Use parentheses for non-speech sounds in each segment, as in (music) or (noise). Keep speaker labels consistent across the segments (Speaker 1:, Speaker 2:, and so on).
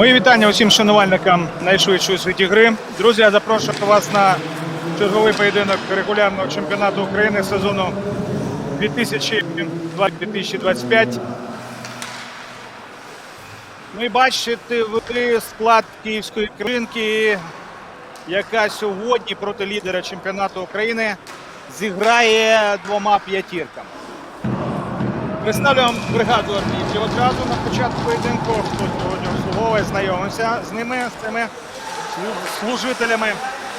Speaker 1: Мої вітання усім шанувальникам найшвидшої світі гри. Друзі, я запрошую вас на черговий поєдинок регулярного чемпіонату України сезону 2020-2025. Ну і бачите ви склад київської кринки, яка сьогодні проти лідера чемпіонату України зіграє двома п'ятірками. Представлю вам бригаду арбітрів одразу на початку поєдинку. Хто сьогодні обслуговує, знайомився з ними, з цими служителями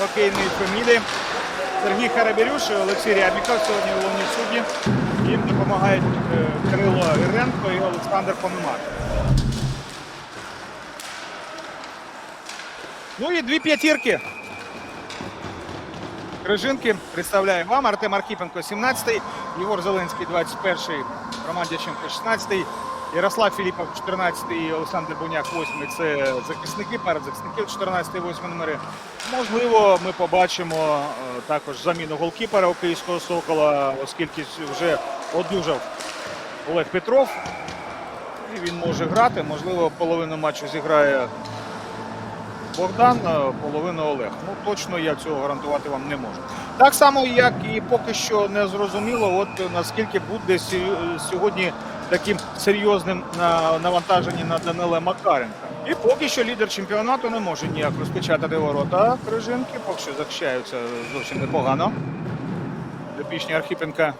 Speaker 1: хокейної фамілії. Сергій Харабірюш і Олексій Рябіков сьогодні головні судді. Їм допомагають е, Кирило Іренко і Олександр Помимак. Ну і дві п'ятірки. Крижинки представляю вам. Артем Архіпенко 17-й, Єгор Зеленський 21-й, Роман Дяченко 16-й, Ярослав Філіпов 14-й і Олександр Буняк 8-й. Це захисники, перед захисників 14-й, 8-й номери. Можливо, ми побачимо е, також заміну голкіпера у Київського Сокола, оскільки вже одужав Олег Петров. І він може грати. Можливо, половину матчу зіграє Богдан, е, половину Олег. Ну точно я цього гарантувати вам не можу. Так само, як і поки що не зрозуміло, от е, наскільки буде сьогодні таким серйозним на навантаженні на Данила Макаренка. І поки що лідер чемпіонату не може ніяк розпечатати ворота Крижинки, поки що захищаються зовсім непогано. Допічні Архіпенка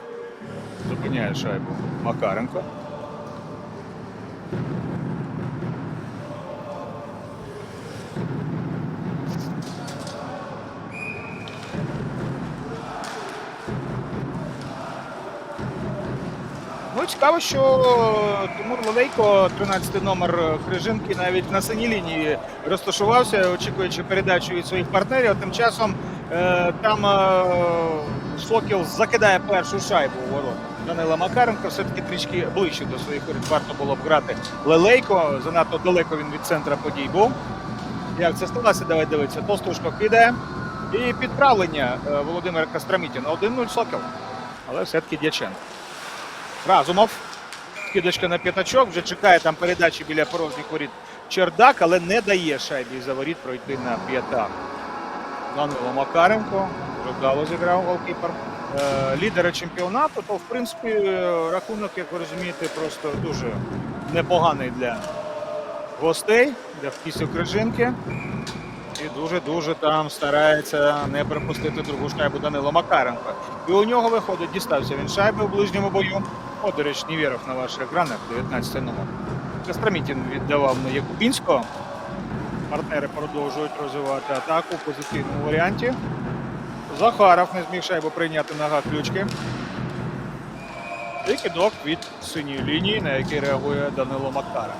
Speaker 1: зупиняє шайбу Макаренко. Цікаво, що Тимур Лелейко, 13 номер Крижинки, навіть на синій лінії розташувався, очікуючи передачу від своїх партнерів. Тим часом е, там е, Сокіл закидає першу шайбу у ворот. Данила Макаренко все-таки трішки ближче до своїх воріт варто було б грати Лелейко. Занадто далеко він від центра подій був. Як це сталося, давай дивитися. Толстушко кидає. І підправлення е, Володимира Костромітіна. 1-0 Сокіл. Але все-таки Дяченко. Разумов. Кидочка на п'ятачок, вже чекає там передачі біля порожніх воріт Чердак, але не дає шайбі за воріт пройти на п'ятак. Данило Макаренко, вдало зіграв голкіпер. Е, лідери чемпіонату, то в принципі рахунок, як ви розумієте, просто дуже непоганий для гостей, для вкісів Крижинки. І дуже-дуже там старається не пропустити другу шайбу Данила Макаренко. І у нього виходить, дістався він шайби в ближньому бою. О, до речі, Нівєров на ваших екранах, 19 номер. Костромітін віддавав на Якубінського. Партнери продовжують розвивати атаку в позитивному варіанті. Захаров не зміг шайбу прийняти нога ключки. І кидок від синьої лінії, на який реагує Данило Макаренко.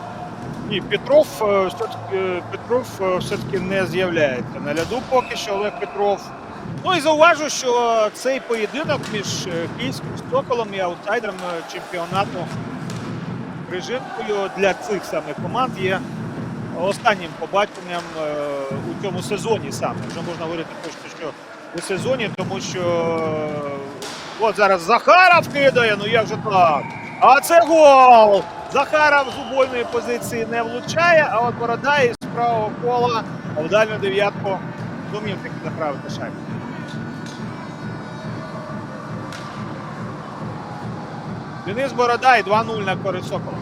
Speaker 1: Ні, Петров е, е, Петров е, все-таки не з'являється на ляду поки що Олег Петров. Ну і зауважу, що цей поєдинок між е, київським Соколом і аутсайдером е, чемпіонату Крижинкою для цих самих команд є останнім побаченням е, у цьому сезоні саме. Вже можна говорити що у сезоні, тому що от зараз Захаров кидає, ну як же так? А це гол! Захаров з убойної позиції не влучає, а от Борода із правого кола в дальню дев'ятку зумів таки направити шайбу. Денис Бородай 2-0 на користь Сокола.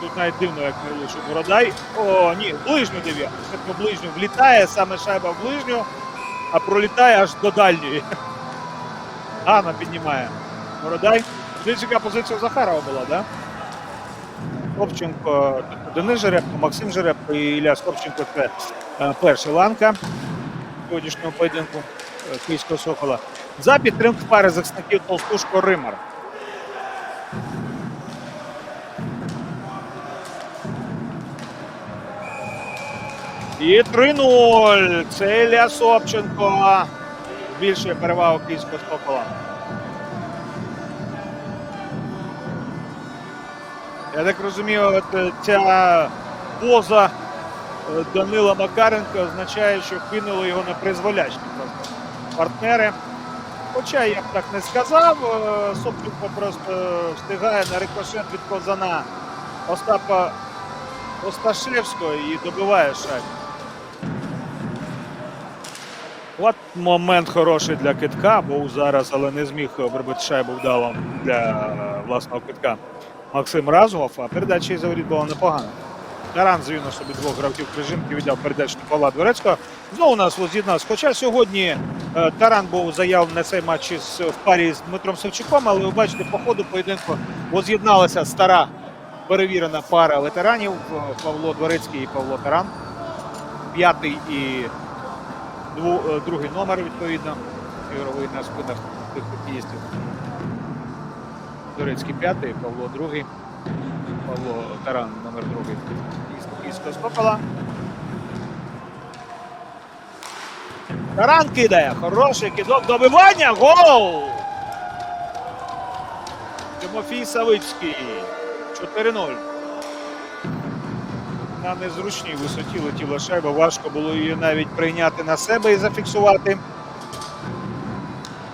Speaker 1: Тут навіть дивно, як не влучив Бородай. О, ні, ближню дев'ятку. Все-таки ближню влітає, саме шайба в ближню, а пролітає аж до дальньої. (laughs) Гана піднімає. Бородай. Дивіться, позиція Захарова була, так? Да? Скопченко, Денис Жеребко, Максим Жеребко і Ілля Скопченко це е, перша ланка сьогоднішнього поєдинку е, Київського Сокола. За підтримку пари захисників Толстушко Римар. І 3-0. Це Ілля Собченко. Більше перевагу Київського Сокола. Я так розумію, е, ця поза е, Данила Макаренка означає, що кинули його на призволячні партнери. Хоча я б так не сказав, е, Собченко просто встигає на рикошет від Козана Остапа Осташевського і добиває шайбу. От момент хороший для китка, був зараз, але не зміг пробити шайбу вдало для власного китка Максим Разумов, а передача із воріт була непогана. Таран звільнив собі двох гравців крижинки, віддав передачу Павла Дворецького. Знову нас з'єднався. Хоча сьогодні е, Таран був заявлений на цей матч із, в парі з Дмитром Савчуком, але ви бачите, по ходу поєдинку воз'єдналася стара перевірена пара ветеранів е, Павло Дворецький і Павло Таран. П'ятий і другий номер, відповідно, ігровий на спинах тих хокеїстів. Дворецький п'ятий, Павло другий. Павло Таран номер другий із Скопела. Таран кидає. Хороший кидок. Добивання. Гол! Тимофій Савицький. 4-0. На незручній висоті летіла шайба. Важко було її навіть прийняти на себе і зафіксувати.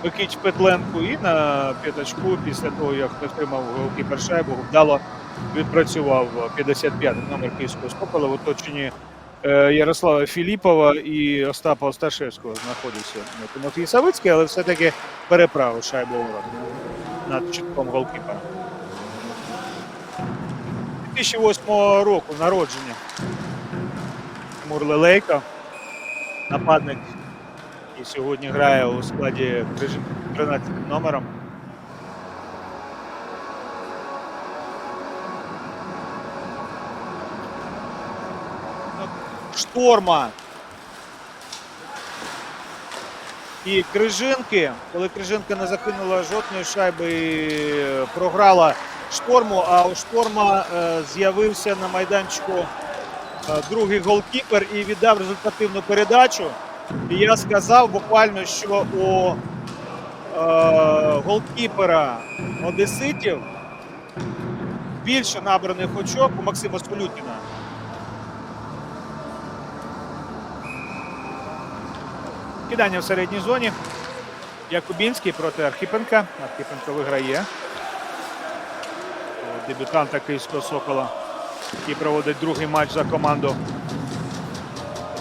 Speaker 1: Микич Петленко і на п'ятачку після того, як отримав голкіпер шайбу, вдало відпрацював 55-й номер Київського Скопола в оточенні е, Ярослава Філіпова і Остапа Осташевського знаходився Тимофій Савицький, але все-таки переправив шайбу над чітком голкіпера. 2008 року народження. Тимур нападник, і сьогодні грає у складі 13 номером. Шторма. І Крижинки, коли Крижинка не закинула жодної шайби і програла шторму, а у шторма е, з'явився на майданчику е, другий голкіпер і віддав результативну передачу. І я сказав буквально, що у е, голкіпера Одеситів більше набраних очок у Максима Солютіна. Кидання в середній зоні. Якубінський проти Архіпенка. Архіпенко виграє. Дебютанта Київського Сокола, який проводить другий матч за команду.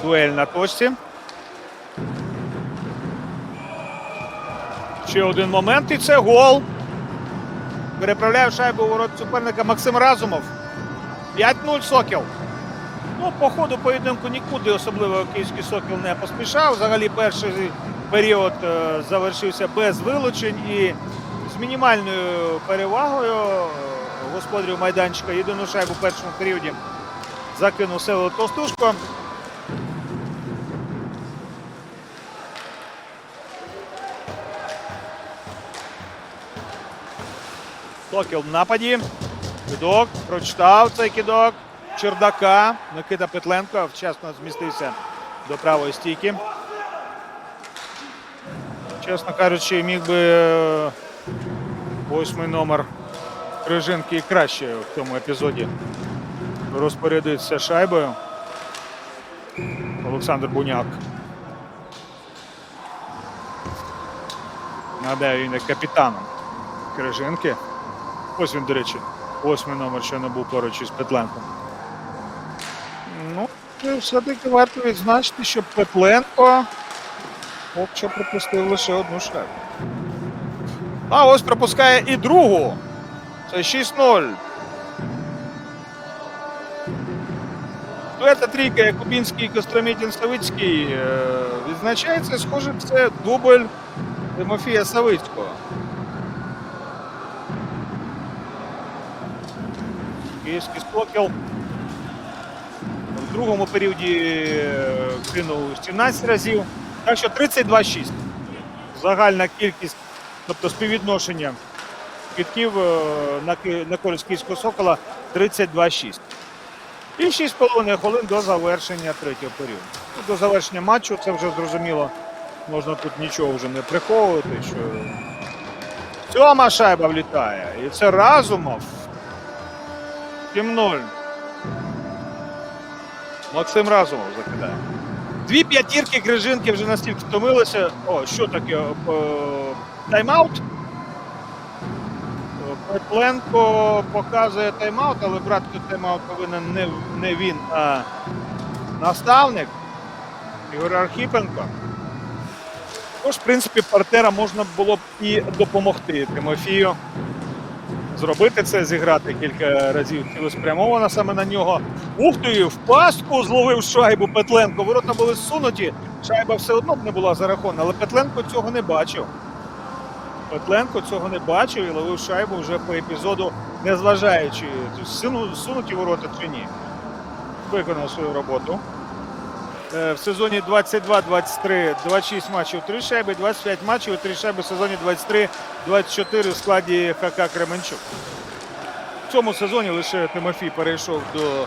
Speaker 1: Дуель на точці. Ще один момент і це гол. Переправляє шайбу ворот суперника Максим Разумов. 5-0 Сокіл. Ну, по ходу поєдинку нікуди особливо київський сокіл не поспішав. Взагалі перший період е, завершився без вилучень і з мінімальною перевагою господарів майданчика єдину шайбу в першому періоді закинув Севолод Толстушко. Сокіл в нападі. Кидок прочитав цей кидок. Чердака. Микита Петленко вчасно змістився до правої стійки. Чесно кажучи, міг би е, восьмий номер Крижинки і краще в цьому епізоді розпорядитися шайбою. Олександр Буняк. Нагадаю, він є капітаном Крижинки. Ось він, до речі, восьмий номер, що не був поруч із Петленком. Ну, все-таки варто відзначити, що Петленко поки що пропустив лише одну шайбу. А ось пропускає і другу. Це 6-0. Дуета трійка Якубінський, Костромітін, Савицький е, відзначається, схоже, це дубль Тимофія Савицького. Київський Сокіл в другому періоді е, кинув 17 разів. Так що 32-6. Загальна кількість, тобто співвідношення китків е, на, на користь Київського Сокола 32-6. І 6,5 хвилин до завершення третього періоду. Ну, До завершення матчу це вже зрозуміло. Можна тут нічого вже не приховувати. Що... Сьома шайба влітає. І це Разумов. 7-0. Максим Разумов закидає. Дві п'ятірки Крижинки вже настільки втомилися. О, що таке? Е, Тайм-аут? Петленко показує тайм-аут, але брати тут тайм-аут повинен не, не він, а наставник Ігор Архіпенко. Тож, в принципі, партнера можна було б і допомогти Тимофію зробити це, зіграти кілька разів цілеспрямовано саме на нього. Ух ти, в пастку зловив шайбу Петленко. Ворота були зсунуті. Шайба все одно б не була зарахована, але Петленко цього не бачив. Петленко цього не бачив і ловив шайбу вже по епізоду, незважаючи, сунуті ворота чи ні. Виконав свою роботу. Е, В сезоні 22-23 26 матчів, 3 шайби, 25 матчів, 3 шайби в сезоні 23-24 в складі ХК Кременчук. В цьому сезоні лише Тимофій перейшов до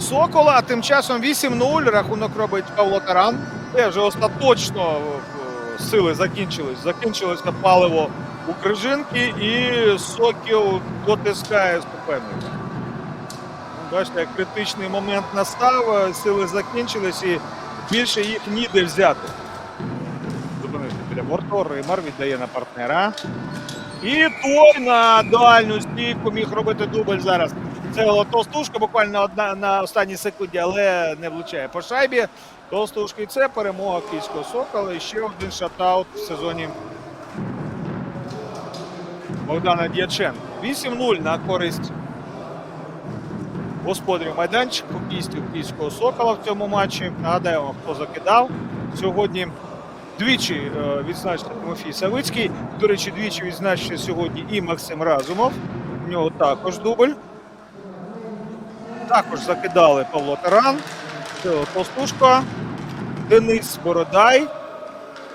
Speaker 1: Сокола, а тим часом 8-0 рахунок робить Павло Таран. Це вже остаточно сили закінчились. Закінчилося паливо у Крижинки і Сокіл дотискає суперника. Бачите, як критичний момент настав, е, сили закінчились і більше їх ніде взяти. Зупинився біля борту, Римар віддає на партнера. І той на дальню стійку міг робити дубль зараз. Це Толстушка буквально одна на останній секунді, але не влучає по шайбі. Толстушки це перемога Київського Сокола. І ще один шатаут в сезоні Богдана Дяченко. 8-0 на користь господарів майданчику кістів Київського Сокола в цьому матчі. Нагадаю вам, хто закидав. Сьогодні двічі е, відзначився Тимофій Савицький. До речі, двічі відзначився сьогодні і Максим Разумов. У нього також дубль. Також закидали Павло Таран, Тео Толстушко, Денис Бородай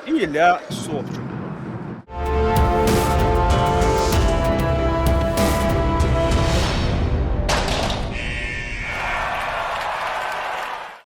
Speaker 1: і Ілля Совчук.